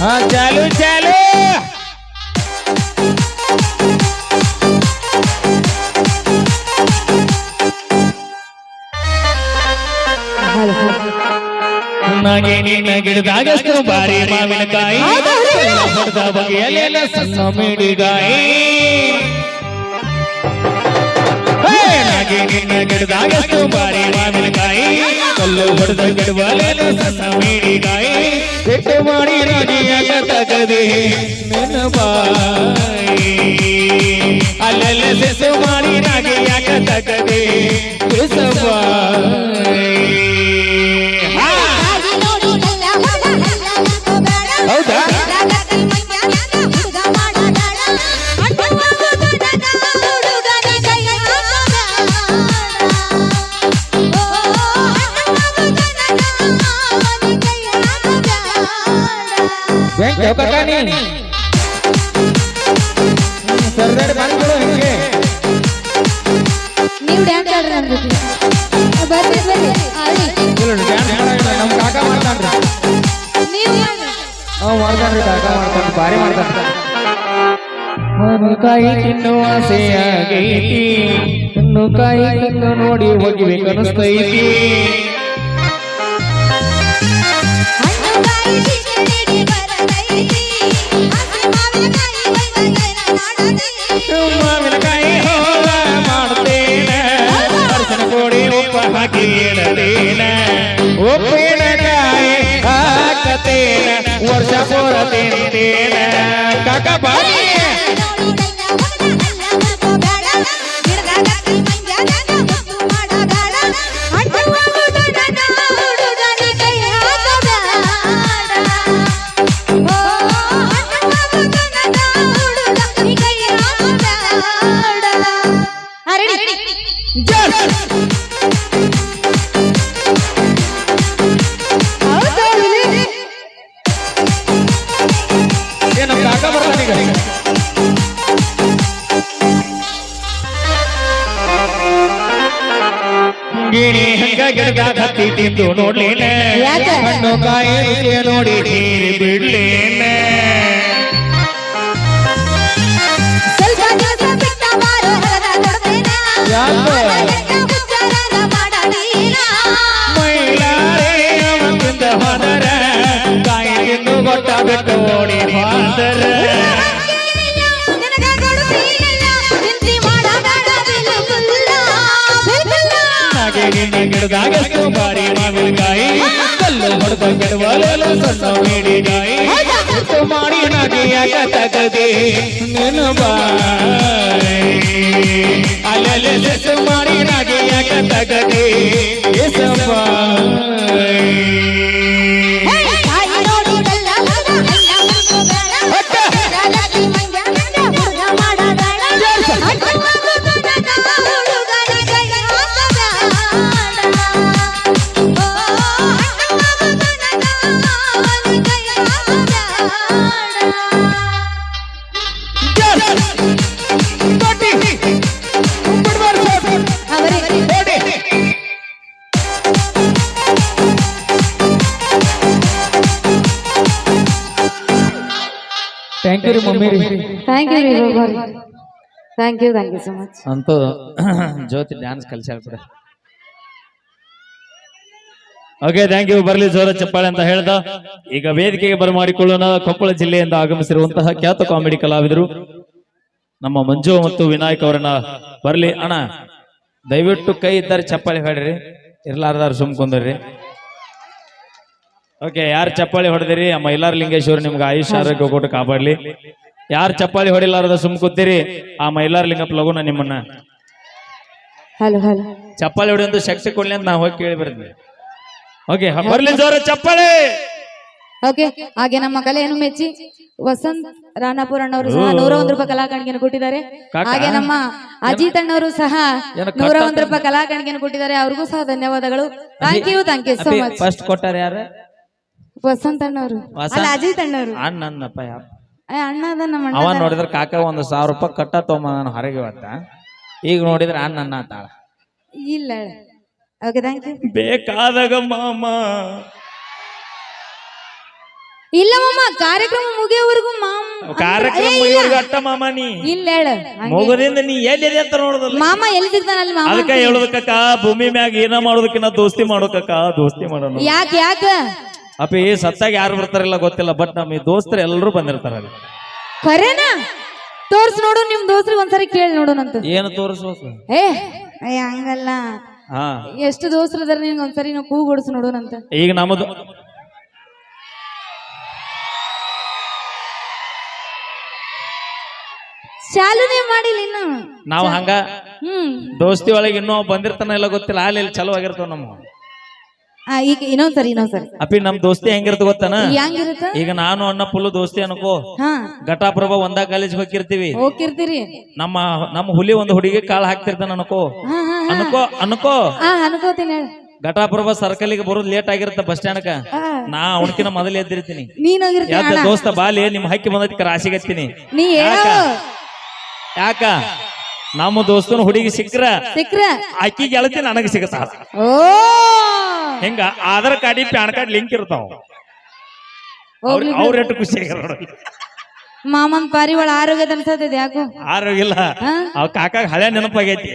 ಹಾ, ಚಾಲು ಚಾಲು. ನಾಗೆ ನಿನ್ನ ಗಿಡದಾಗಷ್ಟು ಬಾರಿ ಮಾವಿನಕಾಯಿ. ಹೊಡೆದ ಬಗೆಯಲ್ಲೆಲ್ಲ ಸಣ್ಣ ಮಿಡಿಗಾಯಿ. ನಾಗೆ ನಿನ್ನ ಗಿಡದಾಗಷ್ಟು ಬಾರಿ ಕಲ್ಲು ಹೊಡೆದ ಸಣ್ಣ ಮಿಡಿಗಾಯಿ ಸಿಟ್ಟು ಮಾಡಿ ರಾಜಿಯಾಗ ತಗದೆ ನಿನ್ನ ಬಾಯಿ ಸೆಸೆ ಸೆಸು ಬೆಂಕಿ ಅವಕಾಶಾನಿ ಸರ್ದಾರ್ ಬಂದ್ಬಿಡು ಹೆಂಗೆ? ನೀವು ಡ್ಯಾನ್ಸ್ ಆಡ್ರಿ ಜೊತೆ. ಬರ್ರಿ ಬರ್ರಿ. ಆಡಿ ಇಲ್ಲ ಡ್ಯಾನ್ಸ್ ಮಾಡಂಗಿಲ್ಲ ನಮ್ಮ ಕಾಕ ಮಾಡ್ತಾನ್ರಿ. ನೀವು. ಅವ್ ಮಾಡ್ತಾನ್ರಿ ಕಾಕ ಮಾಡ್ತಾನ್ರಿ ಭಾರಿ ಮಾಡ್ತಾನ್ರಿ. ಕಾಯಿ ತಿನ್ನುವ ಆಸೆಯಾಗೈತಿ ಇನ್ನು ಕಾಯಿ ತಿನ್ನು ನೋಡಿ ಹೋಗಿಬೇಕನ್ನಿಸ್ತೈತಿ. ಹಣ್ಣುಕಾಯಿ ಉಪ್ಪ ಹಾಕಿ ಇಡತೇನ ಉಪ್ಪಿನಕಾಯಿ ಹಾಕತೇನ ವರ್ಷ ಪೂರ ತಿಂತೇನ. ಕಾಕ ಬಾರಿ ಗಿಣಿ ಹಂಗ ಗಿಡದಾಗ ಹತ್ತಿ ತಿಂದು ನೋಡ್ಲೇನೆ? ಹಣ್ಣು ಕಾಯಿ ನೋಡಿ ನೀರಿ ಬಿಡ್ಲೇನ ಗಿಡದಾಗಷ್ಟು ಬಾರಿ ಮಾವಿನಕಾಯಿ. ಕಲ್ಲು ಹೊಡೆದ ಗಿಡವಲೆಲ್ಲ ಸಣ್ಣ ಉಪ್ಪು ಮಾಡಿ ನದಿಯಾಗ ತಗದೆ. ನಿನ್ನ ಬಾಯಿ ಅಲ್ಲಲ್ಲಿ ಮಾಡಿ ನದಿಯಾಗ ತಗದೆ. Thank you thank you thank you thank you so much ಅಂತೂ ಜ್ಯೋತಿ ಡ್ಯಾನ್ಸ್ ಕಲಿಸ್ಯಾಳ ಬಿಡ ಓಕೆ ಥ್ಯಾಂಕ್ ಯು ಬರಲಿ ಜೋರ ಚಪ್ಪಾಳೆ ಅಂತ ಹೇಳ್ದ. ಈಗ ವೇದಿಕೆಗೆ ಬರಮಾಡಿಕೊಳ್ಳೋಣ ಕೊಪ್ಪಳ ಜಿಲ್ಲೆಯಿಂದ ಆಗಮಿಸಿರುವಂತಹ ಖ್ಯಾತ ಕಾಮಿಡಿ ಕಲಾವಿದರು ನಮ್ಮ ಮಂಜು ಮತ್ತು ವಿನಾಯಕ್ ಅವರನ್ನ ಬರಲಿ. ಅಣ್ಣ ದಯವಿಟ್ಟು ಕೈ ಇದ್ದಾರೆ ಚಪ್ಪಾಳೆ ಹೊಡ್ರಿ. ಇರ್ಲಾರ್ದಾರು ಸುಮ್ಕೊಂಡ್ರಿ ಓಕೆ ಯಾರು ಚಪ್ಪಾಳಿ ಹೊಡೆದಿರಿ? ಅಮ್ಮ ಇಲ್ಲಾರ ಲಿಂಗೇಶ್ವರ ನಿಮ್ಗೆ ಆಯುಷ್ ಆರೋಗ್ಯ ಕೊಟ್ಟು ಕಾಪಾಡ್ಲಿ. ಯಾರು ಚಪ್ಪಾಳಿ ಹೊಡಿಲಾರದ ಸುಮ್ ಕೂತೀರಿ? ಆ ಮೈಲಾರ ಲಿಂಗಪ್ಪ ಲಗುನ ನಿಮ್ಮನ್ನ. Hello hello. ಚಪ್ಪಾಳಿ ಹೊಡೆಯೊಂದು ಶಕ್ತಿ ಕೊಡ್ಲಿ ಅಂತ ನಾವು ಹೋಗಿ ಕೇಳಿ ಬರ್ತೀವಿ ಓಕೆ ಬರ್ಲಿ ಜೋರ ಚಪ್ಪಾಳಿ. ಓಕೆ ಹಾಗೆ ನಮ್ಮ ಕಲೆಯನ್ನು ಮೆಚ್ಚಿ? ವಸಂತ್ ರಾಣಾಪುರ ಅಣ್ಣವರು ಸಹ ನೂರ ಒಂದು ರೂಪಾಯಿ ಕಲಾಕಣಿಗೆ ಕೊಟ್ಟಿದ್ದಾರೆ. ಹಾಗೆ ನಮ್ಮ ಅಜಿತ್ ಅಣ್ಣವರು ಸಹ ನೂರ ಒಂದು ರೂಪಾಯಿ ಕಲಾಕಾಣಿಕೆಯನ್ನು ಕೊಟ್ಟಿದ್ದಾರೆ. ಅವ್ರಿಗೂ ಸಹ ಧನ್ಯವಾದಗಳು. Thank you thank you so much first ಕೊಟ್ಟಾರ ಯಾರು? ವಸಂತ್ ಅಣ್ಣವರು? ಅಲ್ಲ ಅಜಿತ್ ಅಣ್ಣವರು. ಅಣ್ಣನ್ನಪ್ಪ ಯಾವ ಏ, ಅಣ್ಣ ಅದ ನಮ್ಮ ಅಣ್ಣ ಅವ. ನೋಡಿದ್ರ ಕಾಕ ಒಂದು ಸಾವಿರ ರೂಪಾಯಿ ಕಟ್ಟ ತೊಗೊಂಬ ನಾನು ಹೊರಗೆ ಇವತ್ತ ಈಗ ನೋಡಿದ್ರ ಅಣ್ಣ ತಾಳ ಇಲ್ಲ ಓಕೆ ಥ್ಯಾಂಕ್ ಯು ಬೇಕಾದಾಗ ಮಾಮ. ಇಲ್ಲ ಮಾಮ ಕಾರ್ಯಕ್ರಮ ಮುಗಿಯೋವರೆಗೂ ಮಾಮ. ಕಾರ್ಯಕ್ರಮ ಏ, ಇಲ್ಲ. ಮುಗಿಯೋರ್ಗು ಅಟ್ಟ ಮಾಮ ನೀ. ಇಲ್ಲ ಹೇಳ. ನೀ ಎಲ್ಲಿದೆ ಅಂತ ನೋಡೋದಲ್ಲ. ಮಾಮ ಎಲ್ಲಿ ಸಿಗ್ತಾನಲ್ಲಿ ಮಾಮ? ಅದಕ್ಕ ಹೇಳುದಕ್ಕ ಭೂಮಿ ಮ್ಯಾಗ ಏನ ಮಾಡೋದಕ್ಕಿನ್ನ ದೋಸ್ತಿ ಮಾಡೋಕಕ್ಕ ದೋಸ್ತಿ ಮಾಡೋಣ ಯಾಕೆ ಯಾಕ? ಅಪ್ಪಿ ಸತ್ತಾಗ ಯಾರು ಬರ್ತಾರಿಲ್ಲ ಗೊತ್ತಿಲ್ಲ ಬಟ್ ನಮ್ಮ ಈ ದೋಸ್ತರು ಎಲ್ಲರೂ ಬಂದಿರ್ತಾರ ಅಲ್ಲಿ. ಖರೇನಾ? ತೋರ್ಸ್ ನೋಡು ನಿಮ್ ದೋಸ್ರಿಗೆ ಒಂದ್ಸರಿ ಕೇಳಿ ನೋಡೋಣಂತ ಏನು ತೋರಿಸ? ಏ ಏ, ಹಂಗಲ್ಲ. ಹಾ. ಎಷ್ಟು ದೋಸ್ತ್ರು ಅದಾರ ನಿಮ್ಗೆ ಒಂದ್ಸರಿ ನಾವು ನೋಡು ನೋಡೋಣಂತ ಈಗ ನಮ್ಮದು ಚಾಲುನೇ ಮಾಡಿಲ್ಲ ಇನ್ನು. ನಾವು ಹಂಗ ಹ್ಮ್. ದೋಸ್ತಿ ಒಳಗೆ ಇನ್ನೂ ಬಂದಿರ್ತಾನ ಇಲ್ಲ ಗೊತ್ತಿಲ್ಲ ಅಲ್ಲಿ ಇಲ್ಲಿ ಚಲೋ ಆಗಿರ್ತಾವ ನಮ್ಮ ಆ, ಈಗ ಇನ್ನೊಂದ್ಸರಿ ಇನ್ನೊಂದ್ಸರಿ ಅಪ್ಪಿ ನಮ್ ದೋಸ್ತಿ ಹೆಂಗಿರ್ತ ಗೊತ್ತಾನ? ಹೆಂಗಿರುತ್ತ? ಈಗ ನಾನು ಅಣ್ಣ ಫುಲ್ ದೋಸ್ತಿ ಅನ್ಕೋ. ಹಾ. ಘಟಾಪ್ರಭಾ ಒಂದಾ ಕಾಲೇಜ್ ಹೋಗಿರ್ತೀವಿ ಹೋಗಿರ್ತೀರಿ ನಮ್ಮ ನಮ್ಮ ಹುಲಿ ಒಂದು ಹುಡುಗಿ ಕಾಳ್ ಹಾಕ್ತಿರ್ತಾನ ಅನ್ಕೋ. ಹಾ ಹಾ ಹಾ. ಅನ್ಕೋ ಅನ್ಕೋ. ಹಾ ಅನ್ಕೋತೀನಿ ಹೇಳ. ಸರ್ಕಲ್ಗೆ ಬರೋದು ಲೇಟ್ ಆಗಿರುತ್ತೆ ಬಸ್ ಸ್ಟ್ಯಾಂಡ್ ನಾ ಅವನಕಿನ ಮೊದಲು ಎದ್ದಿರ್ತೀನಿ. ನೀನ್ ಹೋಗಿರ್ತೀನಿ ಯಾಕ ಅಣ್ಣ? ದೋಸ್ತ ಬಾಲಿ ನಿಮ್ ಹಕ್ಕಿ ಬಂದೈತಿ ರಾಶಿಗತ್ತೀನಿ ನೀ ಹೇಳೋ. ಯಾಕ? ನಮ್ಮ ದೋಸ್ತನ ಹುಡುಗಿ ಸಿಕ್ಕ್ರ. ಸಿಕ್ರ ಅಕ್ಕಿ ಗೆಳತಿ ನನಗೆ ಸಿಗತ್ತ ಓ! ಹಿಂಗ? Aadhaar card PAN card link ಇರ್ತಾವ. ಅವ್ರ ಎಷ್ಟು ಖುಷಿ ಆಗ್ಯಾರ ಮಾಮನ್ ಪಾರಿವಾಳ ಆರೋಗ್ಯದ ಅನ್ಸತ್ತಿದೆ ಯಾಕೋ? ಆರೋಗ್ಯ ಇಲ್ಲ. ಅವ್ ಕಾಕಾಗ ಹಳೆ ನೆನಪಾಗೈತಿ.